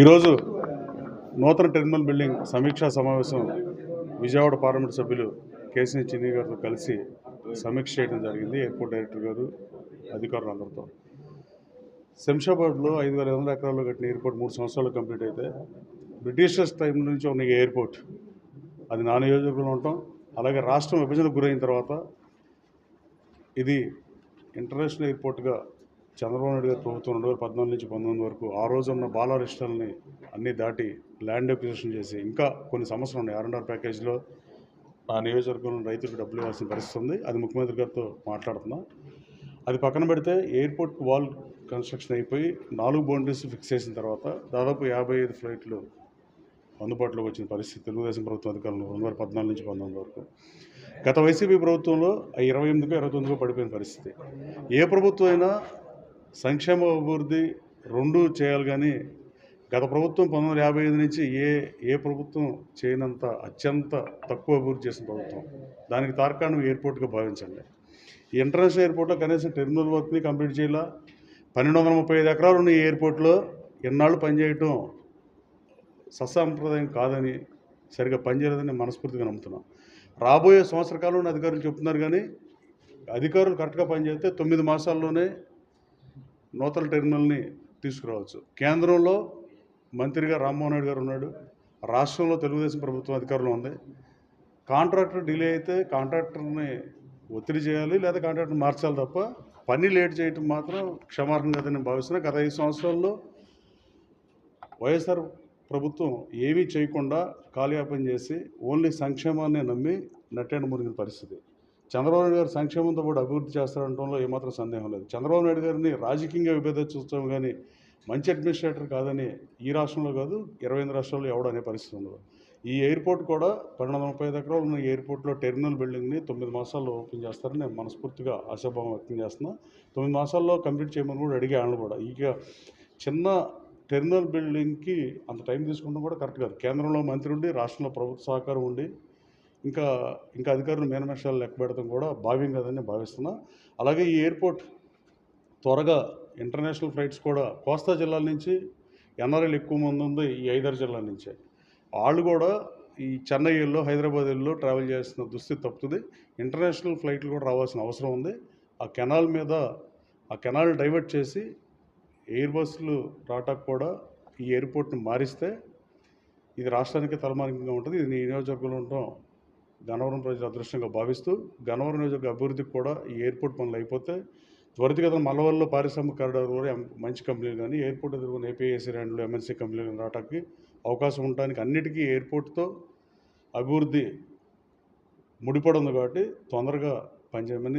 ఈరోజు నూతన terminal building సమీక్షా సమావేశం విజయవాడ పార్లమెంట్ సభ్యులు కేసీ చిన్ని గారితో కలిసి సమీక్ష చేయడం జరిగింది. ఎయిర్పోర్ట్ డైరెక్టర్ గారు అధికారులు అందరితో. శంషాబాద్లో ఐదు వేల వందల ఎకరాల్లో కట్టిన ఎయిర్పోర్ట్ మూడు సంవత్సరాలు కంప్లీట్ అయితే బ్రిటిషర్స్ టైం నుంచి ఉన్న ఈ ఎయిర్పోర్ట్ అది నా నియోజకవర్గంలో ఉంటాం. అలాగే రాష్ట్రం విభజనకు గురైన తర్వాత ఇది ఇంటర్నేషనల్ ఎయిర్పోర్ట్గా చంద్రబాబు నాయుడు గారి ప్రభుత్వం రెండు వేల పద్నాలుగు నుంచి పంతొమ్మిది వరకు ఆ రోజు ఉన్న బాలారిష్టాలని అన్నీ దాటి ల్యాండ్ అక్విజిషన్ చేసి ఇంకా కొన్ని సమస్యలు ఉన్నాయి. ఆర్ అండ్ ఆర్ ప్యాకేజ్లో ఆ నియోజకవర్గంలో రైతులకు డబ్బులు ఇవ్వాల్సిన పరిస్థితి ఉంది అది ముఖ్యమంత్రి గారితో మాట్లాడుతున్నాం. అది పక్కన పెడితే ఎయిర్పోర్ట్ వాల్ కన్స్ట్రక్షన్ అయిపోయి నాలుగు బౌండరీస్ ఫిక్స్ చేసిన తర్వాత దాదాపు యాభై ఐదు ఫ్లైట్లు అందుబాటులోకి వచ్చిన పరిస్థితి తెలుగుదేశం ప్రభుత్వం అధికారంలో రెండు వేల పద్నాలుగు నుంచి పంతొమ్మిది వరకు. గత వైసీపీ ప్రభుత్వంలో ఇరవై ఎనిమిదికో ఇరవై తొమ్మిదికో పడిపోయిన పరిస్థితి. ఏ ప్రభుత్వం అయినా సంక్షేమ అభివృద్ధి రెండు చేయాలి కానీ గత ప్రభుత్వం పంతొమ్మిది యాభై ఐదు నుంచి ఏ ఏ ప్రభుత్వం చేయనంత అత్యంత తక్కువ అభివృద్ధి చేసిన ప్రభుత్వం. దానికి తార్కాణం ఎయిర్పోర్ట్గా భావించండి. ఈ ఇంటర్నేషనల్ ఎయిర్పోర్ట్లో కనీసం టెర్మినల్ వర్క్ని కంప్లీట్ చేయాల. పన్నెండు వందల ముప్పై ఐదు ఎకరాలు ఉన్న ఈ ఎయిర్పోర్ట్లో ఎన్నాళ్ళు పనిచేయటం సత్సాంప్రదాయం కాదని సరిగా పనిచేయలేదని మనస్ఫూర్తిగా నమ్ముతున్నాం. రాబోయే సంవత్సర కాలంలో అధికారులు చెప్తున్నారు కానీ అధికారులు కరెక్ట్గా పనిచేస్తే తొమ్మిది మాసాల్లోనే నూతన టెర్మినల్ని తీసుకురావచ్చు. కేంద్రంలో మంత్రిగా రామ్మోహన్ రెడ్డి గారు ఉన్నాడు. రాష్ట్రంలో తెలుగుదేశం ప్రభుత్వం అధికారంలో ఉంది. కాంట్రాక్టర్ డిలే అయితే కాంట్రాక్టర్ని ఒత్తిడి చేయాలి లేదా కాంట్రాక్టర్ మార్చాలి తప్ప పని లేట్ చేయటం మాత్రం క్షమార్హం కదని నేను భావిస్తున్నా. గత ఐదు సంవత్సరాల్లో వైఎస్ఆర్ ప్రభుత్వం ఏమీ చేయకుండా కాలయాపన చేసి ఓన్లీ సంక్షేమాన్ని నమ్మి నట్టేండ మురిగిన పరిస్థితి. చంద్రబాబు నాయుడు గారు సంక్షేమంతో పాటు అభివృద్ధి చేస్తారంటంలో ఏమాత్రం సందేహం లేదు. చంద్రబాబు నాయుడు గారిని రాజకీయంగా విభేదించడం కానీ మంచి అడ్మినిస్ట్రేటర్ కాదని ఈ రాష్ట్రంలో కాదు ఇరవై ఎనిమిది రాష్ట్రాల్లో ఎవడనే అనే పరిస్థితి ఉండదు. ఈ ఎయిర్పోర్ట్ కూడా పన్నెండు వందల ముప్పై ఐదు ఎకరాలు ఉన్న ఎయిర్పోర్ట్లో టెర్మినల్ బిల్డింగ్ని తొమ్మిది మాసాల్లో ఓపెన్ చేస్తారని నేను మనస్ఫూర్తిగా ఆశాభావం వ్యక్తం చేస్తున్నా. తొమ్మిది మాసాల్లో కంప్లీట్ చేయమని కూడా అడిగాను కూడా. ఇక చిన్న టెర్మినల్ బిల్డింగ్కి అంత టైం తీసుకుంటాం కూడా కరెక్ట్ కాదు. కేంద్రంలో మంత్రి ఉండి రాష్ట్రంలో ప్రభుత్వ సహకారం ఉండి ఇంకా ఇంకా అధికారులు మేనమేషాలు లెక్క పెడతాం కూడా భావ్యం కదని భావిస్తున్నా. అలాగే ఈ ఎయిర్పోర్ట్ త్వరగా ఇంటర్నేషనల్ ఫ్లైట్స్ కూడా కోస్తా జిల్లాల నుంచి ఎన్ఆర్ఐలు ఎక్కువ మంది ఉంది ఈ ఐదారు జిల్లాల నుంచే. వాళ్ళు కూడా ఈ చెన్నై వెళ్ళో హైదరాబాద్ వెళ్ళో ట్రావెల్ చేస్తున్న దుస్థితి తప్పుతుంది. ఇంటర్నేషనల్ ఫ్లైట్లు కూడా రావాల్సిన అవసరం ఉంది. ఆ కెనాల్ మీద ఆ కెనాల్ డైవర్ట్ చేసి ఎయిర్ బస్సులు రావటానికి కూడా ఈ ఎయిర్పోర్ట్ని మారిస్తే ఇది రాష్ట్రానికి తలమార్గంగా ఉంటుంది. ఇది నియోజకవర్గంలో ఉండటం గన్నవరం ప్రజల అదృష్టంగా భావిస్తూ గన్నవరం నియోజక అభివృద్ధికి కూడా ఈ ఎయిర్పోర్ట్ పనులు అయిపోతే త్వరితగతిన మలవల్లో పారిశ్రామిక కారిడార్ కూడా మంచి కంపెనీలు కానీ ఎయిర్పోర్ట్ ఎదుర్కొన్న ఏపీఎస్సీ ర్యాండ్లు ఎంఎన్సీ కంపెనీలు రావడానికి అవకాశం ఉండడానికి అన్నిటికీ ఎయిర్పోర్ట్తో అభివృద్ధి ముడిపడి ఉంది కాబట్టి తొందరగా పనిచేయమని